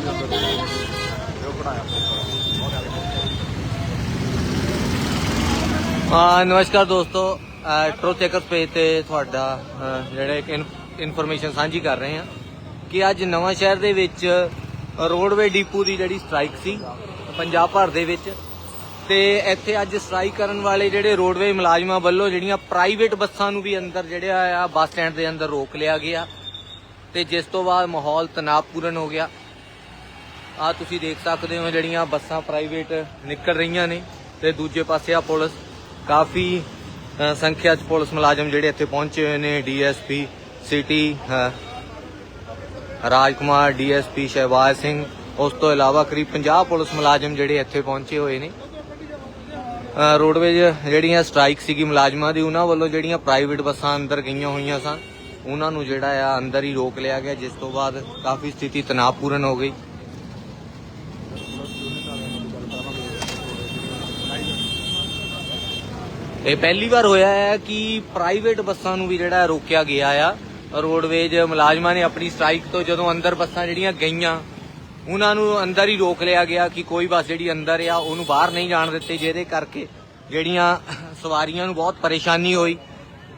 ਕਰਾਂਗੇ ਨਮਸਕਾਰ ਦੋਸਤੋ। ਟਰੋ ਚੈਕਰ ਪੇਜ ਤੇ ਤੁਹਾਡਾ ਜਿਹੜੇ ਜਿਹੜਾ ਇੱਕ ਇਨਫੋਰਮੇਸ਼ਨ ਸਾਂਝੀ ਕਰ ਰਹੇ ਹਾਂ ਕਿ ਅੱਜ ਨਵਾਂ ਸ਼ਹਿਰ ਦੇ ਵਿੱਚ ਰੋਡਵੇ ਡੀਪੂ ਦੀ ਜਿਹੜੀ ਸਟ੍ਰਾਈਕ ਸੀ, ਪੰਜਾਬ ਭਰ ਦੇ ਵਿੱਚ, ਤੇ ਇੱਥੇ ਅੱਜ ਸਟ੍ਰਾਈਕ ਕਰਨ ਵਾਲੇ ਜਿਹੜੇ ਰੋਡਵੇ ਮੁਲਾਜ਼ਮਾਂ ਵੱਲੋਂ ਜਿਹੜੀਆਂ ਪ੍ਰਾਈਵੇਟ ਬੱਸਾਂ ਨੂੰ ਵੀ ਅੰਦਰ ਜਿਹੜਾ ਆ ਬੱਸ ਸਟੈਂਡ ਦੇ ਅੰਦਰ ਰੋਕ ਲਿਆ ਗਿਆ। ਤੇ ਜਿਸ ਤੋਂ ਬਾਅਦ ਮਾਹੌਲ ਤਣਾਅਪੂਰਨ ਹੋ ਗਿਆ। ਆ ਤੁਸੀਂ ਦੇਖ ਸਕਦੇ ਹੋ ਜਿਹੜੀਆਂ ਬੱਸਾਂ ਪ੍ਰਾਈਵੇਟ ਨਿਕਲ ਰਹੀਆਂ ਨੇ ਤੇ ਦੂਜੇ ਪਾਸੇ ਆ ਪੁਲਿਸ। ਕਾਫੀ ਸੰਖਿਆ ਚ ਪੁਲਿਸ ਮੁਲਾਜ਼ਮ ਜਿਹੜੇ ਇੱਥੇ ਪਹੁੰਚੇ ਹੋਏ ਨੇ। DSP city Rajkumar, DSP Shahbaz Singh, ਉਸ ਤੋਂ ਇਲਾਵਾ ਕਰੀਬ 50 ਪੁਲਿਸ ਮੁਲਾਜ਼ਮ ਜਿਹੜੇ ਇੱਥੇ ਪਹੁੰਚੇ ਹੋਏ ਨੇ। ਰੋਡਵੇਜ ਜਿਹੜੀਆਂ ਸਟ੍ਰਾਈਕ ਸੀਗੀ ਮੁਲਾਜ਼ਮਾਂ ਦੀ, ਉਹਨਾਂ ਵੱਲੋਂ ਜਿਹੜੀਆਂ ਪ੍ਰਾਈਵੇਟ ਬੱਸਾਂ ਅੰਦਰ ਗਈਆਂ ਹੋਈਆਂ ਸਨ, ਉਹਨਾਂ ਨੂੰ ਜਿਹੜਾ ਆ ਅੰਦਰ ਹੀ ਰੋਕ ਲਿਆ ਗਿਆ, ਜਿਸ ਤੋਂ ਬਾਅਦ ਕਾਫੀ ਸਥਿਤੀ ਤਣਾਅਪੂਰਨ ਹੋ ਗਈ। ਇਹ ਪਹਿਲੀ ਵਾਰ ਹੋਇਆ ਹੈ ਕਿ ਪ੍ਰਾਈਵੇਟ ਬੱਸਾਂ ਨੂੰ ਵੀ ਜਿਹੜਾ ਰੋਕਿਆ ਗਿਆ ਆ। ਰੋਡਵੇਜ ਮੁਲਾਜ਼ਮਾਂ ਨੇ ਆਪਣੀ ਸਟ੍ਰਾਈਕ ਤੋਂ ਜਦੋਂ ਅੰਦਰ ਬੱਸਾਂ ਜਿਹੜੀਆਂ ਗਈਆਂ, ਉਹਨਾਂ ਨੂੰ ਅੰਦਰ ਹੀ ਰੋਕ ਲਿਆ ਗਿਆ ਕਿ ਕੋਈ ਬੱਸ ਜਿਹੜੀ ਅੰਦਰ ਆ, ਉਹਨੂੰ ਬਾਹਰ ਨਹੀਂ ਜਾਣ ਦਿੱਤੇ, ਜਿਹਦੇ ਕਰਕੇ ਜਿਹੜੀਆਂ ਸਵਾਰੀਆਂ ਨੂੰ ਬਹੁਤ ਪਰੇਸ਼ਾਨੀ ਹੋਈ।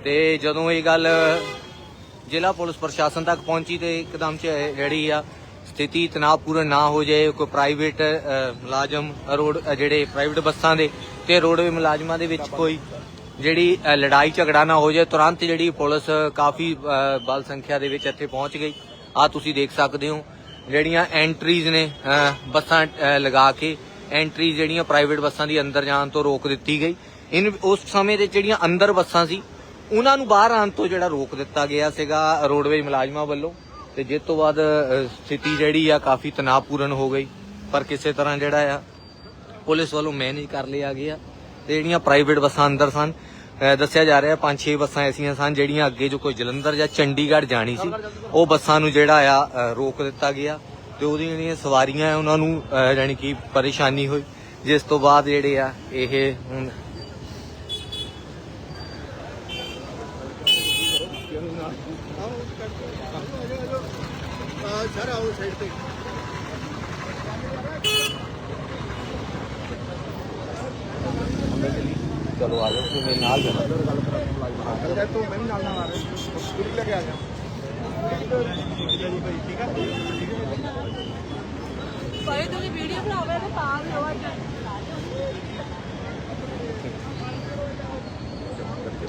ਤੇ ਜਦੋਂ ਇਹ ਗੱਲ ਜ਼ਿਲ੍ਹਾ ਪੁਲਿਸ ਪ੍ਰਸ਼ਾਸਨ ਤੱਕ ਪਹੁੰਚੀ ਤੇ ਇੱਕਦਮ ਚ ਜਿਹੜੀ ਆ ਸਥਿਤੀ ਤਣਾਅਪੂਰਨ ਨਾ ਹੋ ਜਾਏ, ਕੋਈ ਪ੍ਰਾਈਵੇਟ ਮੁਲਾਜ਼ਮ ਰੋਡ ਜਿਹੜੇ ਪ੍ਰਾਈਵੇਟ ਬੱਸਾਂ ਦੇ ਤੇ ਰੋਡਵੇ ਮੁਲਾਜ਼ਮਾਂ ਦੇ ਵਿੱਚ ਕੋਈ ਜਿਹੜੀ ਲੜਾਈ ਝਗੜਾ ਨਾ ਹੋ ਜਾਏ, ਤੁਰੰਤ ਜਿਹੜੀ ਪੁਲਿਸ ਕਾਫੀ ਬਲ ਸੰਖਿਆ ਦੇ ਵਿੱਚ ਇੱਥੇ ਪਹੁੰਚ ਗਈ। ਆ ਤੁਸੀਂ ਦੇਖ ਸਕਦੇ ਹੋ, ਜਿਹੜੀਆਂ ਐਂਟਰੀਜ਼ ਨੇ ਬੱਸਾਂ ਲਗਾ ਕੇ ਐਂਟਰੀ ਜਿਹੜੀਆਂ ਪ੍ਰਾਈਵੇਟ ਬੱਸਾਂ ਦੀ ਅੰਦਰ ਜਾਣ ਤੋਂ ਰੋਕ ਦਿੱਤੀ ਗਈ। ਇਨ, ਉਸ ਸਮੇਂ ਦੇ ਜਿਹੜੀਆਂ ਅੰਦਰ ਬੱਸਾਂ ਸੀ, ਉਹਨਾਂ ਨੂੰ ਬਾਹਰ ਆਉਣ ਤੋਂ ਜਿਹੜਾ ਰੋਕ ਦਿੱਤਾ ਗਿਆ ਸੀਗਾ ਰੋਡਵੇਜ ਮੁਲਾਜ਼ਮਾਂ ਵੱਲੋਂ। ਤੇ ਜਿਸ ਤੋਂ ਬਾਅਦ ਸਥਿਤੀ ਜਿਹੜੀ ਆ ਕਾਫੀ ਤਣਾਅਪੂਰਨ ਹੋ ਗਈ। ਪਰ ਕਿਸੇ ਤਰ੍ਹਾਂ ਜਿਹੜਾ ਆ ਪੁਲਿਸ ਵੱਲੋਂ ਮੈਨੇਜ ਕਰ ਲਿਆ ਗਿਆ। ਤੇ ਜਿਹੜੀਆਂ ਪ੍ਰਾਈਵੇਟ ਬੱਸਾਂ ਅੰਦਰ ਸਨ ਦੱਸਿਆ ਜਾ ਰਿਹਾ ਪੰਜ ਛੇ ਬੱਸਾਂ ਐਸੀਆਂ ਸਨ ਜਿਹੜੀਆਂ ਅੱਗੇ ਜੋ ਕੋਈ ਜਲੰਧਰ ਜਾਂ ਚੰਡੀਗੜ੍ਹ ਜਾਣੀ ਸੀ ਉਹ ਬੱਸਾਂ ਨੂੰ ਜਿਹੜਾ ਆ ਰੋਕ ਦਿੱਤਾ ਗਿਆ ਤੇ ਉਹਦੀਆਂ ਜਿਹੜੀਆਂ ਸਵਾਰੀਆਂ ਉਹਨਾਂ ਨੂੰ ਅ, ਜਾਣੀ ਕਿ ਪਰੇਸ਼ਾਨੀ ਹੋਈ। ਜਿਸ ਤੋਂ ਬਾਅਦ ਜਿਹੜੇ ਆ ਇਹ ਹੁਣ ਸਾਰਾ ਉਹ ਸਾਈਡ ਤੇ। ਚਲੋ ਆ ਜਾਓ ਤੁਸੀਂ ਮੇਰੇ ਨਾਲ ਕਰ ਤੂੰ ਮੈਂ ਨਾਲ ਨਾਲ ਆ ਰਿਹਾ ਸਕੂਟੀ ਲੈ ਕੇ ਆ ਜਾ ਠੀਕ ਹੈ। ਭਾਈ ਤੁਸੀਂ ਵੀਡੀਓ ਬਣਾਵੇ ਤੇ ਤਾਂ ਵੀ ਹੋ ਅੱਜ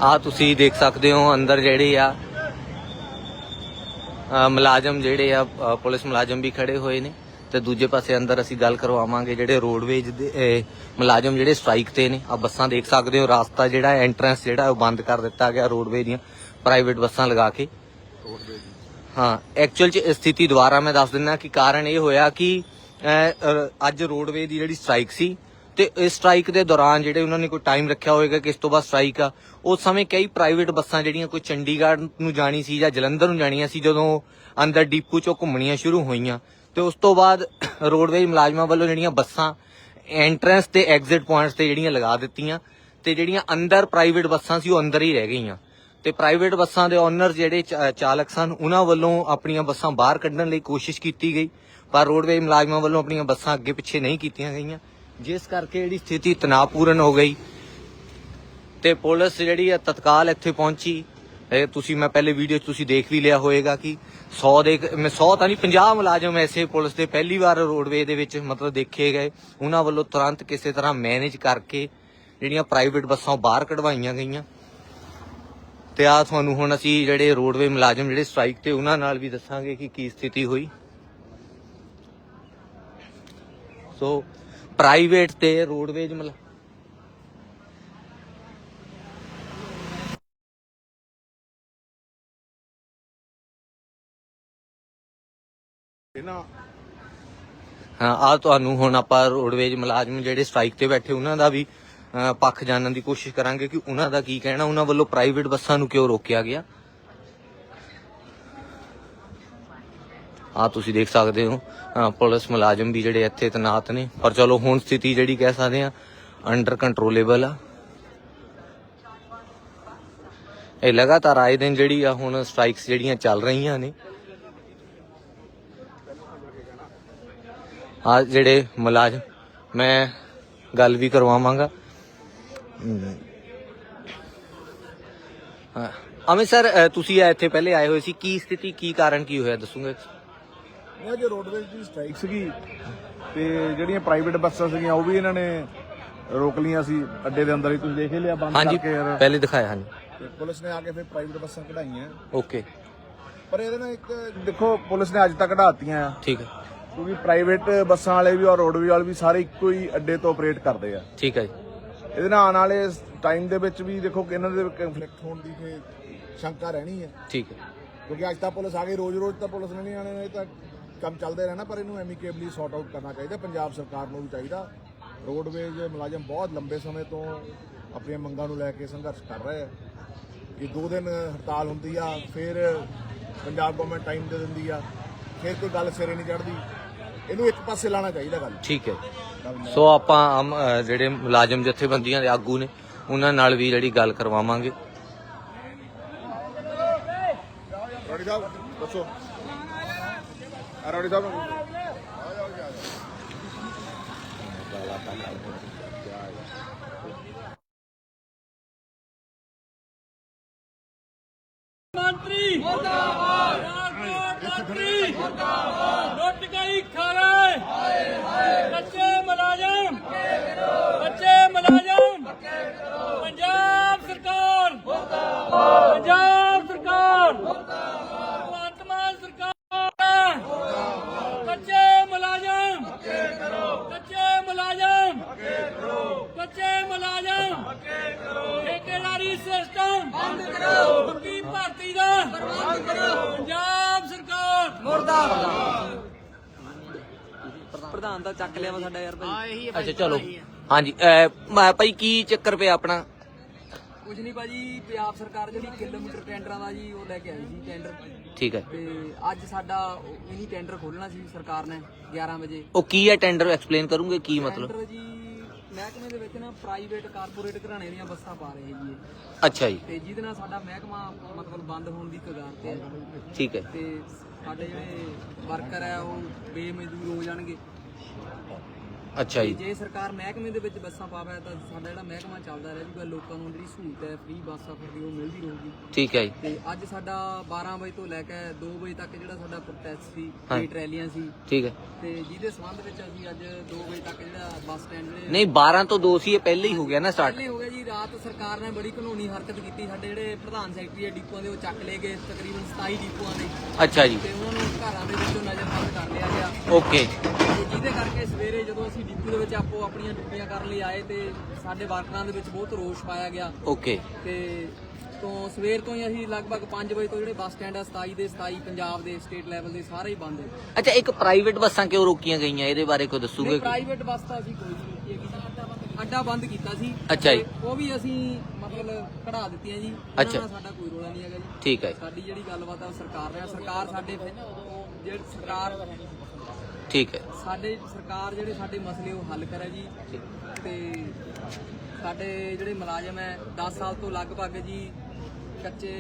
ਆ ਤੁਸੀਂ ਦੇਖ ਸਕਦੇ ਹੋ ਅੰਦਰ ਜਿਹੜੇ ਆ ਮੁਲਾਜ਼ਮ ਜਿਹੜੇ ਆ ਪੁਲਿਸ ਮੁਲਾਜ਼ਮ ਵੀ ਖੜੇ ਹੋਏ ਨੇ। ਤੇ ਦੂਜੇ ਪਾਸੇ ਅੰਦਰ ਅਸੀਂ ਗੱਲ ਕਰਵਾਵਾਂਗੇ ਜਿਹੜੇ ਰੋਡਵੇਜ ਦੇ ਮੁਲਾਜ਼ਮ ਜਿਹੜੇ ਸਟ੍ਰਾਈਕ ਤੇ ਨੇ ਆ ਬੱਸਾਂ ਦੇਖ ਸਕਦੇ ਹੋ, ਰਾਸਤਾ ਜਿਹੜਾ ਐਂਟਰੈਂਸ ਜਿਹੜਾ, ਉਹ ਬੰਦ ਕਰ ਦਿੱਤਾ ਗਿਆ ਰੋਡਵੇ ਦੀਆਂ ਪ੍ਰਾਈਵੇਟ ਬੱਸਾਂ ਲਗਾ ਕੇ। ਹਾਂ ਐਕਚੁਅਲ ਚ ਸਥਿਤੀ ਦੁਬਾਰਾ ਮੈਂ ਦੱਸ ਦਿੰਦਾ ਕਿ ਕਾਰਨ ਇਹ ਹੋਇਆ ਕਿ ਅੱਜ ਰੋਡਵੇ ਦੀ ਜਿਹੜੀ ਸਟ੍ਰਾਈਕ ਸੀ, ਤੇ ਇਸ ਸਟ੍ਰਾਈਕ ਦੇ ਦੌਰਾਨ ਜਿਹੜੇ ਉਹਨਾਂ ਨੇ ਕੋਈ ਟਾਈਮ ਰੱਖਿਆ ਹੋਵੇਗਾ ਕਿ ਇਸ ਤੋਂ ਬਾਅਦ ਸਟ੍ਰਾਈਕ ਆ, ਉਸ ਸਮੇਂ ਕਈ ਪ੍ਰਾਈਵੇਟ ਬੱਸਾਂ ਜਿਹੜੀਆਂ, ਕੋਈ ਚੰਡੀਗੜ੍ਹ ਨੂੰ ਜਾਣੀ ਸੀ ਜਾਂ ਜਲੰਧਰ ਨੂੰ ਜਾਣੀਆਂ ਸੀ, ਜਦੋਂ ਅੰਦਰ ਡਿਪੂ ਚੋਂ ਘੁੰਮਣੀਆਂ ਸ਼ੁਰੂ ਹੋਈਆਂ। ਤੇ ਉਸ ਤੋਂ ਬਾਅਦ ਰੋਡਵੇਜ ਮੁਲਾਜ਼ਮਾਂ ਵੱਲੋਂ ਜਿਹੜੀਆਂ ਬੱਸਾਂ ਐਂਟਰੈਂਸ ਤੇ ਐਗਜ਼ਿਟ ਪੁਆਇੰਟਸ ਤੇ ਜਿਹੜੀਆਂ ਲਗਾ ਦਿੱਤੀਆਂ ਤੇ ਜਿਹੜੀਆਂ ਅੰਦਰ ਪ੍ਰਾਈਵੇਟ ਬੱਸਾਂ ਸੀ ਉਹ ਅੰਦਰ ਹੀ ਰਹਿ ਗਈਆਂ। ਤੇ ਪ੍ਰਾਈਵੇਟ ਬੱਸਾਂ ਦੇ ਓਨਰ ਜਿਹੜੇ ਚ- ਚਾਲਕ ਸਨ, ਉਹਨਾਂ ਵੱਲੋਂ ਆਪਣੀਆਂ ਬੱਸਾਂ ਬਾਹਰ ਕੱਢਣ ਲਈ ਕੋਸ਼ਿਸ਼ ਕੀਤੀ ਗਈ, ਪਰ ਰੋਡਵੇਜ ਮੁਲਾਜ਼ਮਾਂ ਵੱਲੋਂ ਆਪਣੀਆਂ ਬੱਸਾਂ ਅੱਗੇ ਪਿੱਛੇ ਨਹੀਂ ਕੀਤੀਆਂ ਗਈਆਂ। ਜਿਸ ਕਰਕੇ ਜਿਹੜੀ ਸਥਿਤੀ ਤਣਾਅਪੂਰਨ ਹੋ ਗਈ ਤੇ ਪੁਲਿਸ ਜਿਹੜੀ ਆ ਤਤਕਾਲ ਇੱਥੇ ਪਹੁੰਚੀ। ਇਹ ਤੁਸੀਂ ਮੈਂ ਪਹਿਲੇ ਵੀਡੀਓ 'ਚ ਤੁਸੀਂ ਦੇਖ ਵੀ ਲਿਆ ਹੋਵੇਗਾ ਕਿ 100 ਦੇ ਮੈਂ 100 ਤਾਂ ਨਹੀਂ 50 ਮੁਲਾਜ਼ਮ ਐਸੇ ਪੁਲਿਸ ਦੇ ਪਹਿਲੀ ਵਾਰ ਰੋਡਵੇ ਦੇ ਵਿੱਚ ਮਤਲਬ ਦੇਖੇ ਗਏ। ਉਹਨਾਂ ਵੱਲੋਂ ਤੁਰੰਤ ਕਿਸੇ ਤਰ੍ਹਾਂ ਮੈਨੇਜ ਕਰਕੇ ਜਿਹੜੀਆਂ ਪ੍ਰਾਈਵੇਟ ਬੱਸਾਂ ਬਾਹਰ ਕਢਵਾਈਆਂ ਗਈਆਂ। ਤੇ ਆ ਤੁਹਾਨੂੰ ਹੁਣ ਅਸੀਂ ਜਿਹੜੇ ਰੋਡਵੇ ਮੁਲਾਜ਼ਮ ਜਿਹੜੇ ਸਟ੍ਰਾਈਕ ਤੇ ਉਹਨਾਂ ਨਾਲ ਵੀ ਦੱਸਾਂਗੇ ਕਿ ਕੀ ਸਥਿਤੀ ਹੋਈ। ਸੋ ਪ੍ਰਾਈਵੇਟ ਤੇ ਰੋਡਵੇਜ ਮੁਲਾ ਹਾਂ ਆ ਤੁਹਾਨੂੰ ਹੁਣ ਆਪਾਂ ਰੋਡਵੇਜ ਮੁਲਾਜ਼ਮ ਜਿਹੜੇ ਸਟ੍ਰਾਈਕ ਤੇ ਬੈਠੇ, ਉਹਨਾਂ ਦਾ ਵੀ ਪੱਖ ਜਾਣਨ ਦੀ ਕੋਸ਼ਿਸ਼ ਕਰਾਂਗੇ ਕਿ ਉਹਨਾਂ ਦਾ ਕੀ ਕਹਿਣਾ, ਉਹਨਾਂ ਵੱਲੋਂ ਪ੍ਰਾਈਵੇਟ ਬੱਸਾਂ ਨੂੰ ਕਿਉਂ ਰੋਕਿਆ ਗਿਆ? ਆ ਤੁਸੀਂ ਦੇਖ ਸਕਦੇ ਹੋ ਪੁਲਿਸ ਮੁਲਾਜ਼ਮ ਵੀ ਜਿਹੜੇ ਇੱਥੇ ਤੈਨਾਤ ਨੇ। ਪਰ ਚਲੋ, ਹੁਣ ਸਥਿਤੀ ਜਿਹੜੀ ਕਹਿ ਸਕਦੇ ਆ ਅੰਡਰ ਕੰਟਰੋਲੇਬਲ ਆ। ਇਹ ਲਗਾਤਾਰ ਆਏ ਦਿਨ ਜਿਹੜੀ ਆ ਹੁਣ ਸਟ੍ਰਾਈਕਸ ਜਿਹੜੀਆਂ ਚੱਲ ਰਹੀਆਂ ਨੇ ਆ ਜਿਹੜੇ ਮੁਲਾਜ਼ਮ ਮੈਂ ਗੱਲ ਵੀ ਕਰਵਾਵਾਂਗਾ। ਅਮਿਤ ਸਰ ਤੁਸੀਂ ਇੱਥੇ ਪਹਿਲੇ ਆਏ ਹੋਏ ਸੀ। ਕੀ ਸਥਿਤੀ ਕੀ ਕਾਰਨ ਕੀ ਹੋਇਆ? ਦੱਸੋਗੇ? ਇਹ ਜੋ ਰੋਡਵੇਜ਼ ਦੀ ਸਟ੍ਰਾਈਕ ਸੀਗੀ ਤੇ ਜਿਹੜੀਆਂ ਪ੍ਰਾਈਵੇਟ ਬੱਸਾਂ ਸੀਗੀਆਂ ਉਹ ਵੀ ਇਹਨਾਂ ਨੇ ਰੋਕ ਲਈਆਂ ਸੀ। ਅੱਡੇ ਦੇ ਅੰਦਰ ਹੀ ਤੁਸੀਂ ਦੇਖ ਲਿਆ ਬੰਦ ਕਰਕੇ ਯਾਰ। ਪਹਿਲੇ ਦਿਖਾਇਆ ਹਾਂਜੀ। ਪੁਲਿਸ ਨੇ ਆ ਕੇ ਫਿਰ ਪ੍ਰਾਈਵੇਟ ਬੱਸਾਂ ਕਢਾਈਆਂ। ਓਕੇ। ਪਰ ਇਹਦੇ ਨਾਲ ਇੱਕ ਦੇਖੋ ਪੁਲਿਸ ਨੇ ਅੱਜ ਤੱਕ ਕਢਾਤੀਆਂ ਆ। ਠੀਕ ਹੈ। ਕਿਉਂਕਿ ਪ੍ਰਾਈਵੇਟ ਬੱਸਾਂ ਵਾਲੇ ਵੀ ਔਰ ਰੋਡਵੇਜ਼ ਵਾਲੇ ਵੀ ਸਾਰੇ ਇੱਕੋ ਹੀ ਅੱਡੇ ਤੋਂ ਆਪਰੇਟ ਕਰਦੇ ਆ। ਠੀਕ ਹੈ ਜੀ। ਇਹਦੇ ਨਾਲ ਆਉਣ ਵਾਲੇ ਟਾਈਮ ਦੇ ਵਿੱਚ ਵੀ ਦੇਖੋ ਕਿ ਇਹਨਾਂ ਦੇ ਕੰਫਲਿਕਟ ਹੋਣ ਦੀ ਤੇ ਸ਼ੰਕਾ ਰਹਿਣੀ ਹੈ। ਠੀਕ ਹੈ। ਕਿਉਂਕਿ ਅੱਜ ਤਾਂ ਪੁਲਿਸ ਆ ਗਈ ਰੋਜ਼-ਰੋਜ਼ ਤਾਂ ਪੁਲਿਸ ਨੇ ਨਹੀਂ ਆਣੇ ਨੇ ਇਹ ਤਾਂ ਕੰਮ ਚੱਲਦੇ ਰਹਿਣਾ ਪਰ ਇਹਨੂੰ ਐਮੀਕੇਬਲੀ ਸੌਟ ਆਊਟ ਕਰਨਾ ਚਾਹੀਦਾ ਪੰਜਾਬ ਸਰਕਾਰ ਨੂੰ ਵੀ ਚਾਹੀਦਾ। ਰੋਡਵੇਜ਼ ਮੁਲਾਜ਼ਮ ਬਹੁਤ ਲੰਬੇ ਸਮੇਂ ਤੋਂ ਆਪਣੀਆਂ ਮੰਗਾਂ ਨੂੰ ਲੈ ਕੇ ਸੰਘਰਸ਼ ਕਰ ਰਹੇ ਆ। ਕਿ ਦੋ ਦਿਨ ਹੜਤਾਲ ਹੁੰਦੀ ਆ ਫਿਰ ਪੰਜਾਬ ਗਵਰਨਮੈਂਟ ਟਾਈਮ ਦੇ ਦਿੰਦੀ ਆ ਫਿਰ ਕੋਈ ਗੱਲ ਸਿਰੇ ਨਹੀਂ ਚੜਦੀ ਇਹਨੂੰ ਇੱਕ ਪਾਸੇ ਲਾਣਾ ਚਾਹੀਦਾ ਗੱਲ। ਠੀਕ ਹੈ। ਸੋ ਆਪਾਂ ਆਮ, ਅ, ਜਿਹੜੇ ਮੁਲਾਜ਼ਮ ਜਥੇਬੰਦੀਆਂ ਦੇ ਆਗੂ ਨੇ ਉਹਨਾਂ ਨਾਲ ਵੀ ਜਿਹੜੀ ਗੱਲ ਕਰਵਾਵਾਂਗੇ। ਰੋੜੀ ਸਾਹਿਬ ਦੱਸੋ। ਆ ਰੋੜੀ ਸਾਹਿਬ ਮੰਤਰੀ ਮੁਰਦਾਬਾਦ ਮੰਤਰੀ। ਮੁਰਦਾਬਾਦ ਲੁੱਟ ਗਈ ਖਾਲੇ ਹਾਏ ਹਾਏ ਕੱਚੇ ਮੁਲਾਜ਼ਮ ਕੱਚੇ ਮੁਲਾਜ਼ਮ ਪੰਜਾਬ ਸਰਕਾਰ ਮੁਰਦਾਬਾਦ ਪੰਜਾਬ ਸਰਕਾਰ ਮੁਰਦਾਬਾਦ ਭਗਵੰਤ ਮਾਨ ਸਰਕਾਰ ਮੁਰਦਾਬਾਦ ਕੱਚੇ ਮੁਲਾਜ਼ਮ ਕੱਚੇ ਮੁਲਾਜ਼ਮ ਕੱਚੇ ਮੁਲਾਜ਼ਮ ਠੇਕੇਦਾਰੀ ਸਿਸਟਮ ਬੰਦ ਕਰੋ ਪੱਕੀ ਭਰਤੀ ਦਾ ਬੰਦ ਕਰੋ ਪੰਜਾਬ ਸਰਕਾਰ ਪ੍ਰਧਾਨ ਦਾ ਚੱਕ ਲਿਆ ਵਾ ਸਾਡਾ ਯਾਰ ਭਾਈ। ਅੱਛਾ ਚਲੋ। ਹਾਂਜੀ ਭਾਈ ਕੀ ਚੱਕਰ ਪਿਆ ਆਪਣਾ? ਕੁਝ ਨਹੀਂ ਭਾਜੀ ਪੰਜਾਬ ਸਰਕਾਰ ਜਿਹੜੀ ਕਿਲੋਮੀਟਰ ਟੈਂਡਰਾਂ ਦਾ ਜੀ ਉਹ ਲੈ ਕੇ ਆਈ ਸੀ ਟੈਂਡਰ। ਠੀਕ ਹੈ। ਤੇ ਅੱਜ ਸਾਡਾ ਇਹਨੀ ਟੈਂਡਰ ਖੋਲਣਾ ਸੀ ਸਰਕਾਰ ਨੇ 11 ਵਜੇ। ਉਹ ਕੀ ਹੈ ਟੈਂਡਰ? ਐਕਸਪਲੇਨ ਕਰੋਗੇ ਕੀ ਮਤਲਬ? ਟੈਂਡਰ ਜੀ ਮਹਿਕਮੇ ਦੇ ਵਿੱਚ ਨਾ ਪ੍ਰਾਈਵੇਟ ਕਾਰਪੋਰੇਟ ਘਰਾਣੇ ਦੀਆਂ ਬੱਸਾਂ ਪਾ ਰਹੇ ਜੀ। ਅੱਛਾ ਜੀ। ਤੇ ਜਿਹਦੇ ਨਾਲ ਸਾਡਾ ਮਹਿਕਮਾ ਮਤਲਬ ਬੰਦ ਹੋਣ ਦੀ ਕਗਾਰ ਤੇ ਹੈ। ਠੀਕ ਹੈ। ਤੇ ਸਾਡੇ ਜਿਹੜੇ ਵਰਕਰ ਹੈ ਉਹ ਬੇਮਜ਼ਦੂਰ ਹੋ ਜਾਣਗੇ। ਅੱਛਾ ਜੀ। ਤੇ ਜੇ ਸਰਕਾਰ ਮਹਿਕਮੇ ਦੇ ਵਿੱਚ ਬੱਸਾਂ ਪਾਵੇ ਤਾਂ ਸਾਡਾ ਜਿਹੜਾ ਮਹਿਕਮਾ ਚੱਲਦਾ ਰਹਿ ਜੂਗਾ ਲੋਕਾਂ ਨੂੰ ਜਿਹੜੀ ਸਹੂਲਤ ਹੈ ਫ੍ਰੀ ਬੱਸ ਸਫ਼ਰ ਦੀ ਉਹ ਮਿਲਦੀ ਰਹੂਗੀ। ਠੀਕ ਹੈ ਜੀ। ਤੇ ਅੱਜ ਸਾਡਾ 12 ਵਜੇ ਤੋਂ ਲੈ ਕੇ 2 ਵਜੇ ਤੱਕ ਜਿਹੜਾ ਸਾਡਾ ਪ੍ਰੋਟੈਸਟ ਸੀ। ਇਹ ਰੈਲੀਆਂ ਸੀ। ਠੀਕ ਹੈ। ਤੇ ਜਿਹਦੇ ਸੰਬੰਧ ਵਿੱਚ ਅਸੀਂ ਅੱਜ 2 ਵਜੇ ਤੱਕ ਜਿਹੜਾ ਬੱਸ ਸਟੈਂਡ ਜਿਹੜੇ ਨਹੀਂ 12 ਤੋਂ 2 ਸੀ ਇਹ ਪਹਿਲੇ ਹੀ ਹੋ ਗਿਆ ਨਾ ਸਟਾਰਟ ਪਹਿਲੇ ਹੋ ਗਿਆ ਜੀ। ਰਾਤ ਸਰਕਾਰ ਨੇ ਬੜੀ ਕਾਨੂੰਨੀ ਹਰਕਤ ਕੀਤੀ। ਸਾਡੇ ਜਿਹੜੇ ਪ੍ਰਧਾਨ ਸੈਕਟਰੀ ਹੈ ਡਿਪੂਆਂ ਦੇ ਉਹ ਚੱਕ ਲਏ ਗਏ। ਤਕਰੀਬਨ 27 ਡਿਪੂਆਂ ਦੇ। ਅੱਛਾ ਜੀ। ਤੇ ਉਹਨਾਂ ਨੂੰ ਘਰਾਂ ਦੇ ਵਿੱਚੋਂ ਨਜ਼ਰਬੰਦ ਕਰ ਲਿਆ ਗਿਆ। ਓਕੇ ਤੇ ਜਿਹਦੇ ਕਰਕੇ ਸਵੇਰੇ ਜਦੋਂ ਅਸੀਂ ਡਿਪੂ ਦੇ ਵਿੱਚ ਆਪੋ ਆਪਣੀਆਂ ਡਿਊਟੀਆਂ ਕਰਨ ਲਈ ਆਏ ਤੇ ਸਾਡੇ ਵਰਕਰਾਂ ਦੇ ਵਿੱਚ ਬਹੁਤ ਰੋਸ਼ ਪਾਇਆ ਗਿਆ। ਓਕੇ। ਤੇ ਤੋਂ ਸਵੇਰ ਤੋਂ ਹੀ ਅਸੀਂ ਲਗਭਗ 5 ਵਜੇ ਤੋਂ ਜਿਹੜੇ ਬੱਸ ਸਟੈਂਡ ਆ 27 ਦੇ 27 ਪੰਜਾਬ ਦੇ ਸਟੇਟ ਲੈਵਲ ਦੇ ਸਾਰੇ ਹੀ ਬੰਦ ਹੈ ਅੱਛਾ ਇੱਕ ਪ੍ਰਾਈਵੇਟ ਬੱਸਾਂ ਕਿਉਂ ਰੋਕੀਆਂ ਗਈਆਂ? ਇਹਦੇ ਬਾਰੇ ਕੋਈ ਦੱਸੋਗੇ? ਪ੍ਰਾਈਵੇਟ ਬੱਸ ਤਾਂ ਅਸੀਂ ਕੋਈ ਨਹੀਂ ਰੋਕੀ ਹੈਗੀ। ਅੱਡਾ ਬੰਦ ਕੀਤਾ। ਸੀ। ਅੱਛਾ ਜੀ। ਉਹ ਵੀ ਅਸੀਂ ਮਤਲਬ ਕਢਾ ਦਿੱਤੀਆਂ ਜੀ। ਅੱਛਾ। ਸਾਡਾ ਕੋਈ ਰੋਲਾ ਨਹੀਂ ਹੈਗਾ ਜੀ। ਠੀਕ ਹੈ। ਸਾਡੀ ਜਿਹੜੀ ਗੱਲਬਾਤ ਆ ਸਰਕਾਰ ਨਾਲ ਸਰਕਾਰ ਸਾਡੇ ਜਿਹੜੀ ਸਰਕਾਰ ਠੀਕ ਹੈ। ਸਾਡੇ ਸਰਕਾਰ ਜਿਹੜੇ ਸਾਡੇ ਮਸਲੇ ਉਹ ਹੱਲ ਕਰੇ ਜੀ। ਤੇ ਸਾਡੇ ਜਿਹੜੇ ਮੁਲਾਜ਼ਮ ਹੈ 10 ਸਾਲ ਤੋਂ ਲਗਭਗ ਜੀ ਕੱਚੇ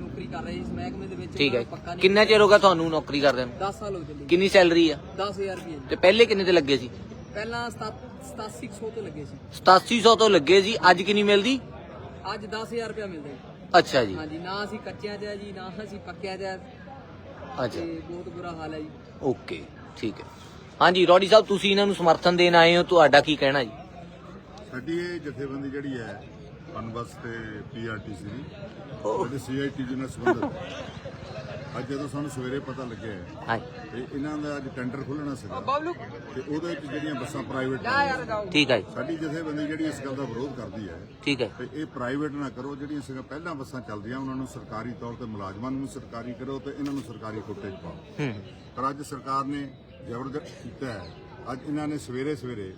ਨੌਕਰੀ ਕਰ ਰਹੇ ਇਸ ਮਹਿਕਮੇ ਦੇ ਵਿੱਚ ਠੀਕ ਹੈ। ਪੱਕਾ ਨਹੀਂ ਕਿੰਨਾ ਚਿਰ ਹੋ ਗਿਆ ਤੁਹਾਨੂੰ ਨੌਕਰੀ ਕਰਦੇ ਨੂੰ? 10 ਸਾਲ ਹੋ ਚੱਲੇ। ਕਿੰਨੀ ਸੈਲਰੀ ਆ? 10000 ਰੁਪਏ ਤੇ ਪਹਿਲੇ ਕਿੰਨੇ ਤੇ ਲੱਗੇ ਸੀ? ਪਹਿਲਾਂ 8700 ਤੋਂ ਲੱਗੇ ਸੀ। 8700 ਤੋਂ ਲੱਗੇ ਸੀ ਅੱਜ ਕਿੰਨੀ ਮਿਲਦੀ? ਅੱਜ 10000 ਰੁਪਏ ਮਿਲਦਾ ਅੱਛਾ ਜੀ। ਹਾਂਜੀ ਨਾ ਅਸੀਂ ਕੱਚਿਆਂ 'ਚ ਆ ਜੀ ਨਾ ਅਸੀਂ ਪੱਕਿਆਂ 'ਚ ਆ ਅੱਛਾ। ਬਹੁਤ ਬੁਰਾ ਹਾਲ ਹੈ ਜੀ। ਓਕੇ। ਠੀਕ ਹੈ। ਹਾਂਜੀ ਰੋਡੀ ਸਾਹਿਬ ਤੁਸੀਂ ਇਹਨਾਂ ਨੂੰ ਸਮਰਥਨ ਦੇਣ ਆਏ ਹੋ ਤੁਹਾਡਾ ਕੀ ਕਹਿਣਾ ਜੀ? ਸਾਡੀ ਇਹ ਜਥੇਬੰਦੀ ਜਿਹੜੀ ਹੈ ਪਨਬਸ ਤੇ ਪੀਆਰਟੀਸੀ ਦੀ ਉਹਦੇ ਸੀਆਈਟੀ ਨਾਲ ਸੰਬੰਧਿਤ। ਹੈ। ਅੱਜ ਜਦੋਂ ਸਾਨੂੰ ਸਵੇਰੇ ਪਤਾ ਲੱਗਿਆ ਹੈ ਹਾਂਜੀ ਤੇ ਇਹਨਾਂ ਦਾ ਅੱਜ ਟੈਂਡਰ ਖੁੱਲਣਾ ਸੀਗਾ ਤੇ ਉਹਦੇ ਵਿੱਚ ਜਿਹੜੀਆਂ ਬੱਸਾਂ ਪ੍ਰਾਈਵੇਟ ਠੀਕ ਹੈ ਜੀ। ਸਾਡੀ ਜਥੇਬੰਦੀ ਜਿਹੜੀ ਇਸ ਗੱਲ ਦਾ ਵਿਰੋਧ ਕਰਦੀ ਹੈ ਠੀਕ ਹੈ। ਤੇ ਇਹ ਪ੍ਰਾਈਵੇਟ ਨਾ ਕਰੋ ਜਿਹੜੀਆਂ ਸੀਗਾ ਪਹਿਲਾਂ ਬੱਸਾਂ ਚੱਲਦੀਆਂ ਉਹਨਾਂ ਨੂੰ ਸਰਕਾਰੀ ਤੌਰ ਤੇ ਮੁਲਾਜ਼ਮਾਂ ਨੂੰ ਸਰਕਾਰੀ ਕਰੋ ਤੇ ਇਹਨਾਂ ਨੂੰ ਸਰਕਾਰੀ ਕੋਟੇ 'ਚ ਪਾਓ। ਹੂੰ। ਪਰ ਅੱਜ ਸਰਕਾਰ ਨੇ ਜ਼ਬਰਦਸਤ ਕੀਤਾ ਹੈ। ਅੱਜ ਇਹਨਾਂ ਨੇ ਸਵੇਰੇ ਸਵੇਰੇ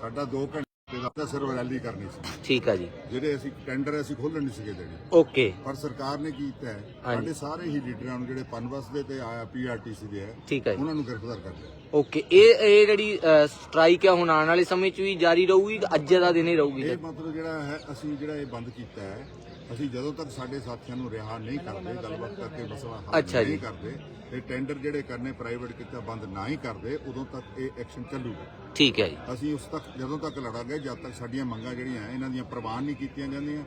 ਸਾਡਾ 2 ਘੰਟੇ ਦਾ ਸਿਰਫ ਰੈਲੀ ਕਰਨੀ ਸੀ। ਠੀਕ ਹੈ ਜੀ। ਜਿਹੜੇ ਅਸੀਂ ਟੈਂਡਰ ਅਸੀਂ ਖੋਲਣ ਨਹੀਂ ਸੀਗੇ ਦੇਣੇ। ਓਕੇ ਪਰ ਸਰਕਾਰ ਨੇ ਕੀ ਕੀਤਾ ਹੈ। ਸਾਡੇ ਸਾਰੇ ਹੀ ਲੀਡਰਾਂ ਨੂੰ ਜਿਹੜੇ ਪਨਬਸ ਦੇ ਤੇ ਆਇਆ ਪੀਆਰਟੀਸੀ ਦੇ ਹੈ ਠੀਕ ਹੈ ਜੀ। ਉਹਨਾਂ ਨੂੰ ਗ੍ਰਿਫਤਾਰ ਕਰ ਲਿਆ। ਓਕੇ ਇਹ ਇਹ ਜਿਹੜੀ ਸਟ੍ਰਾਈਕ ਹੈ ਹੁਣ ਆਉਣ ਵਾਲੇ ਸਮੇਂ 'ਚ ਵੀ ਜਾਰੀ ਰਹੂਗੀ ਕਿ ਅੱਜ ਦਾ ਦਿਨ ਹੀ ਰਹੂਗੀ ਇਹ ਮਤਲਬ ਜਿਹੜਾ ਹੈ ਅਸੀਂ ਜਿਹੜਾ ਇਹ ਬੰਦ ਕੀਤਾ ਹੈ ਅਸੀਂ ਜਦੋਂ ਤੱਕ ਸਾਡੇ ਸਾਥੀਆਂ ਨੂੰ ਰਿਹਾ ਨਹੀਂ ਕਰਦੇ ਗੱਲਬਾਤ ਕਰਕੇ ਮਸਲਾ ਹੱਲ ਜੀ। ਨਹੀਂ ਕਰਦੇ ਤੇ ਟੈਂਡਰ ਜਿਹੜੇ ਕਰਨੇ ਪ੍ਰਾਈਵੇਟ ਕਿਤੇ ਬੰਦ ਨਾ ਹੀ ਕਰਦੇ ਉਦੋਂ ਤੱਕ ਇਹ ਐਕਸ਼ਨ ਚੱਲੂਗਾ। ਠੀਕ ਹੈ ਜੀ। ਅਸੀਂ ਉਸ ਤੱਕ ਜਦੋਂ ਤੱਕ ਲੜਾਂਗੇ ਜਦ ਤੱਕ ਸਾਡੀਆਂ ਮੰਗਾਂ ਜਿਹੜੀਆਂ ਇਹਨਾਂ ਦੀਆਂ ਪ੍ਰਵਾਨ ਨਹੀਂ ਕੀਤੀਆਂ ਜਾਂਦੀਆਂ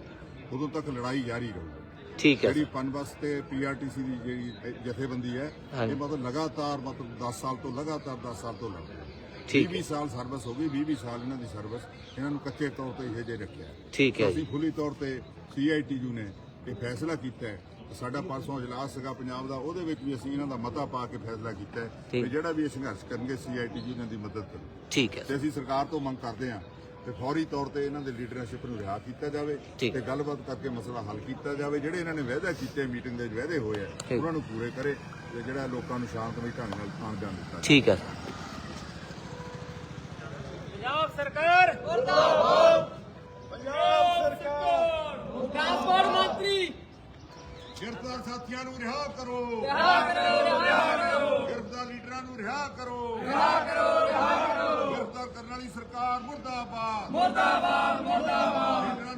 ਉਦੋਂ ਤੱਕ ਲੜਾਈ ਜਾਰੀ ਰਹੂਗੀ। ਠੀਕ ਹੈ। ਜਿਹੜੀ ਪਨਬਸ ਤੇ ਪੀਆਰਟੀਸੀ ਦੀ ਜਿਹੜੀ ਜਥੇਬੰਦੀ ਹੈ ਹਾਂਜੀ। ਇਹ ਮਤਲਬ ਲਗਾਤਾਰ ਮਤਲਬ 10 ਸਾਲ ਤੋਂ ਲਗਾਤਾਰ 10 ਸਾਲ ਤੋਂ ਲੜ ਰਹੀ ਹੈ। ਠੀਕ 20 ਸਾਲ ਸਰਵਿਸ ਹੋ ਗਈ 20 20 ਸਾਲ ਇਹਨਾਂ ਦੀ ਸਰਵਿਸ ਇਹਨਾਂ ਨੂੰ ਕੱਚੇ ਤੌਰ ਤੇ ਇਹ ਜੇ ਰੱਖਿਆ। ਹੈ। ਠੀਕ ਹੈ ਜੀ। ਅਸੀਂ ਖੁੱਲੀ ਤੌਰ ਤੇ ਸੀਆਈਟੀਯੂ ਨੇ ਇਹ ਫੈਸਲਾ ਕੀਤਾ ਹੈ ਸਾਡਾ ਪਰਸੋਂ ਇਜਲਾਸ ਸੀਗਾ ਪੰਜਾਬ ਦਾ ਉਹਦੇ ਵਿੱਚ ਵੀ ਅਸੀਂ ਇਹਨਾਂ ਦਾ ਮਤਾ ਪਾ ਕੇ ਫੈਸਲਾ ਕੀਤਾ ਹੈ। ਕਿ ਜਿਹੜਾ ਵੀ ਇਹ ਸੰਘਰਸ਼ ਕਰਨਗੇ ਸੀਆਈਟੀਯੂ ਇਹਨਾਂ ਦੀ ਮਦਦ ਕਰੂ ਠੀਕ ਹੈ ਤੇ ਅਸੀਂ ਸਰਕਾਰ ਤੋਂ ਮੰਗ ਕਰਦੇ ਹਾਂ ਕਿ ਫੌਰੀ ਤੌਰ ਤੇ ਇਹਨਾਂ ਦੇ ਲੀਡਰਸ਼ਿਪ ਨੂੰ ਰਿਹਾ ਕੀਤਾ ਜਾਵੇ। ਤੇ ਗੱਲਬਾਤ ਕਰਕੇ ਮਸਲਾ ਹੱਲ ਕੀਤਾ ਜਾਵੇ ਜਿਹੜੇ ਇਹਨਾਂ ਨੇ ਵਾਅਦਾ ਕੀਤੇ ਮੀਟਿੰਗ ਦੇ ਵਾਅਦੇ ਹੋਏ ਆ। ਉਹਨਾਂ ਨੂੰ ਪੂਰੇ ਕਰੇ ਤੇ ਜਿਹੜਾ ਲੋਕਾਂ ਨੂੰ ਸ਼ਾਂਤਮਈ ਢੰਗ ਨਾਲ ਆਉਣ ਜਾਣ ਦਿੱਤਾ। ਠੀਕ ਹੈ ਪੰਜਾਬ ਸਰਕਾਰ ਮੁਰਦਾਬਾਦ ਪੰਜਾਬ ਸਰਕਾਰ ਟਰਾਂਸਪੋਰਟ ਮੰਤਰੀ ਗ੍ਰਿਫਤਾਰ ਸਾਥੀਆਂ ਨੂੰ ਰਿਹਾ ਕਰੋ। ਰਿਹਾ ਕਰੋ ਰਿਹਾ ਕਰੋ। ਗ੍ਰਿਫਤਾਰ ਲੀਡਰਾਂ ਨੂੰ ਰਿਹਾ ਕਰੋ। ਰਿਹਾ ਕਰੋ ਰਿਹਾ ਕਰੋ। ਗ੍ਰਿਫਤਾਰ ਕਰਨ ਵਾਲੀ ਸਰਕਾਰ ਮੁਰਦਾਬਾਦ। ਮੁਰਦਾਬਾਦ ਮੁਰਦਾਬਾਦ।